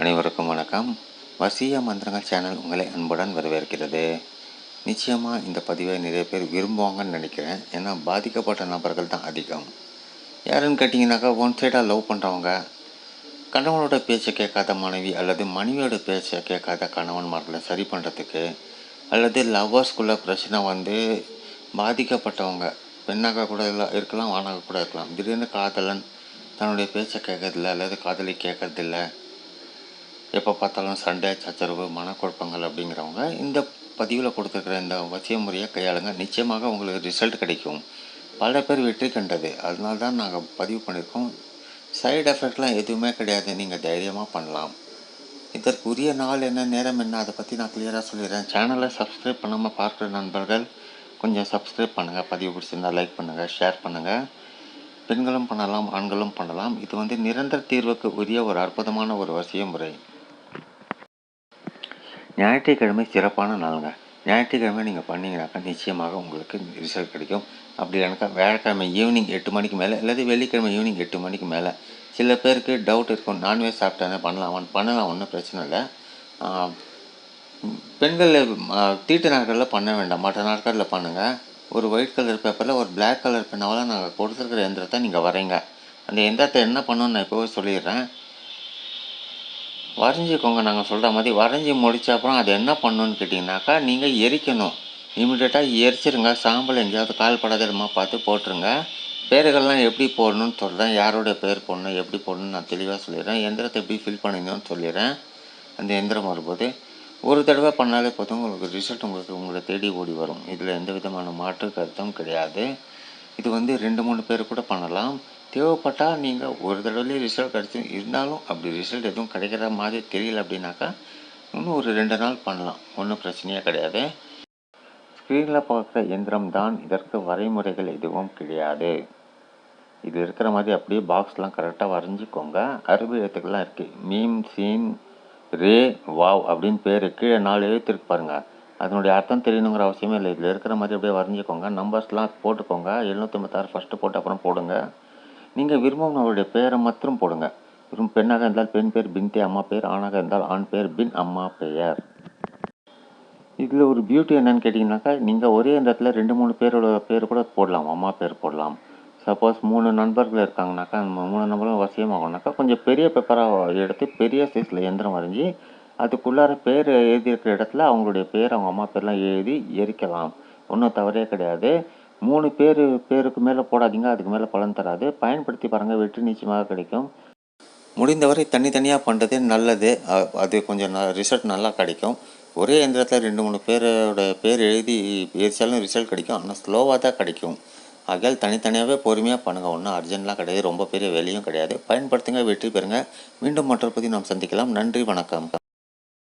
அனைவருக்கும் வணக்கம். வசிய மந்திரங்கள் சேனல் உங்களை அன்புடன் வரவேற்கிறது. நிச்சயமாக இந்த பதிவை நிறைய பேர் விரும்புவாங்கன்னு நினைக்கிறேன். ஏன்னா பாதிக்கப்பட்ட நபர்கள் தான் அதிகம். யாருன்னு கேட்டிங்கனாக்கா ஒன் சைடாக லவ் பண்ணுறவங்க கணவனோட பேச்சை கேட்காத மனைவி அல்லது மனைவியோட பேச்சை கேட்காத கணவன்மார்களை சரி பண்ணுறதுக்கு அல்லது லவ்வர்ஸ்குள்ளே பிரச்சனை வந்து பாதிக்கப்பட்டவங்க பெண்ணாக கூட இல்லை இருக்கலாம் ஆணாக கூட இருக்கலாம். திடீர்னு காதலன் தன்னுடைய பேச்சை கேட்கறதில்ல அல்லது காதலி கேட்கறதில்ல. எப்போ பார்த்தாலும் சண்டை சச்சரவு மனக்குழப்பங்கள் அப்படிங்கிறவங்க இந்த பதிவில் கொடுத்துருக்குற இந்த வசிய முறையை கையாளுங்க. நிச்சயமாக உங்களுக்கு ரிசல்ட் கிடைக்கும். பல பேர் வெற்றி கண்டது. அதனால தான் நாங்கள் பதிவு பண்ணியிருக்கோம் சைடு எஃபெக்ட்லாம் எதுவுமே கிடையாது. நீங்கள் தைரியமாக பண்ணலாம். இதற்குரிய நாள் என்ன நேரம் என்ன அதை பற்றி நான் கிளியராக சொல்லிடுறேன். சேனலை சப்ஸ்கிரைப் பண்ணாமல் பார்க்குற நண்பர்கள் கொஞ்சம் சப்ஸ்கிரைப் பண்ணுங்கள் பதிவு பிடிச்சிருந்தா லைக் பண்ணுங்கள் ஷேர் பண்ணுங்கள் பெண்களும் பண்ணலாம் ஆண்களும் பண்ணலாம். இது வந்து நிரந்தர தீர்வுக்கு உரிய ஒரு அற்புதமான ஒரு வசிய முறை. ஞாயிற்றுக்கிழமை சிறப்பான நாளுங்க. ஞாயிற்றுக்கிழமை நீங்கள் பண்ணிங்கனாக்கா நிச்சயமாக உங்களுக்கு ரிசல்ட் கிடைக்கும். அப்படி இல்லைனாக்கா வியாழக்கிழமை ஈவினிங் எட்டு மணிக்கு மேலே அல்லது வெள்ளிக்கிழமை ஈவினிங் எட்டு மணிக்கு மேலே. சில பேருக்கு டவுட் இருக்கும். நான்வெஜ் சாப்பிட்டானே பண்ணலாம் பண்ணலாம் ஒன்றும் பிரச்சனை இல்லை. பெண்கள் தீட்டு நாட்களில் பண்ண வேண்டாம். மற்ற நாட்களில் பண்ணுங்கள் ஒரு ஒயிட் கலர் பேப்பரில் ஒரு பிளாக் கலர் பெண்ணால் நாங்கள் கொடுத்துருக்குற எந்திரத்தை நீங்கள் வரைங்க. அந்த எந்திரத்தை என்ன பண்ணணும்னு நான் இப்போவே சொல்லிடுறேன். வரைஞ்சிக்கோங்க நாங்கள் சொல்கிற மாதிரி வரைஞ்சி முடித்த அப்புறம் அது என்ன பண்ணணும்னு கேட்டிங்கனாக்கா நீங்கள் எரிக்கணும். இமிடியேட்டாக எரிச்சிருங்க சாம்பல் எங்கேயாவது கால் படாத இடமா பார்த்து போட்டுருங்க. பேர்கள்லாம் எப்படி போடணும்னு சொல்கிறேன் யாரோட பேர் போடணும் எப்படி போடணும்னு நான் தெளிவாக சொல்லிடுறேன். எந்திரத்தை எப்படி ஃபில் பண்ணிங்கன்னு சொல்லிடுறேன். அந்த எந்திரம் வரும்போது ஒரு தடவை பண்ணாலே போதும். உங்களுக்கு ரிசல்ட் உங்களுக்கு உங்களை தேடி ஓடி வரும். இதில் எந்த விதமான மாற்று கருத்தும் கிடையாது. இது வந்து ரெண்டு மூணு பேர் கூட பண்ணலாம். தேவைப்பட்டால் நீங்கள் ஒரு தடவைலேயே ரிசல்ட் கிடச்சி இருந்தாலும் அப்படி ரிசல்ட் எதுவும் கிடைக்கிற மாதிரி தெரியல அப்படின்னாக்கா இன்னும் ஒரு ரெண்டு நாள் பண்ணலாம். ஒன்றும் பிரச்சனையே கிடையாது. ஸ்க்ரீனில் பார்க்குற எந்திரம் தான் இதற்கு வரைமுறைகள் எதுவும் கிடையாது. இது இருக்கிற மாதிரி அப்படியே பாக்ஸ்லாம் கரெக்டாக வரைஞ்சிக்கோங்க. அரபி எழுத்துக்கள்லாம் இருக்குது மீம் சீன் ரே வாவ் அப்படின்னு பேர் கீழே நாலு எழுத்துருக்கு பாருங்கள் அதனுடைய அர்த்தம் தெரியணுங்கிற அவசியமே இல்லை. இதில் இருக்கிற மாதிரி அப்படியே வரைஞ்சிக்கோங்க. நம்பர்ஸ்லாம் போட்டுக்கோங்க. எழுநூற்றம்பத்தாறு ஃபஸ்ட்டு போட்டு அப்புறம் போடுங்க. நீங்கள் விரும்பும் அவருடைய பெயரை மாத்திரம் போடுங்க. விரும்பும் பெண்ணாக இருந்தால் பெண் பேர் பின்தே அம்மா பேர் ஆணாக இருந்தால் ஆண் பேர் பின் அம்மா பெயர். இதில் ஒரு பியூட்டி என்னன்னு கேட்டிங்கனாக்கா நீங்கள் ஒரே இடத்துல ரெண்டு மூணு பேரோட பேர் கூட போடலாம். அம்மா பேர் போடலாம். சப்போஸ் மூணு நண்பர்கள் இருக்காங்கனாக்கா அந்த மூணு நம்பரும் வசியமாகனாக்கா கொஞ்சம் பெரிய பேப்பராக எடுத்து பெரிய சைஸில் எந்திரம் வரைஞ்சி அதுக்குள்ளார பேர் எழுதியிருக்கிற இடத்துல அவங்களுடைய பேர் அவங்க அம்மா பேர்லாம் எழுதி எரிக்கலாம். ஒன்றும் தவறே கிடையாது. மூணு பேர் பேருக்கு மேலே போடாதீங்க அதுக்கு மேலே பலன் தராது. பயன்படுத்தி பாருங்கள் வெற்றி நிச்சயமாக கிடைக்கும். முடிந்தவரை தனித்தனியாக பண்ணுறதே நல்லது. அ- அது கொஞ்சம் ரிசல்ட் நல்லா கிடைக்கும். ஒரே எந்திரத்தில் ரெண்டு மூணு பேரோட பேர் எழுதி எரிச்சாலும் ரிசல்ட் கிடைக்கும். ஆனால் ஸ்லோவாக தான் கிடைக்கும். ஆகையால் தனித்தனியாகவே பொறுமையாக பண்ணுங்கள் ஒன்றும் அர்ஜென்ட்லாம் கிடையாது. ரொம்ப பெரிய வேலையும் கிடையாது. பயன்படுத்துங்க வெற்றி பெறுங்க. மீண்டும் மற்றொரு பற்றி நாம் சந்திக்கலாம். நன்றி வணக்கம்.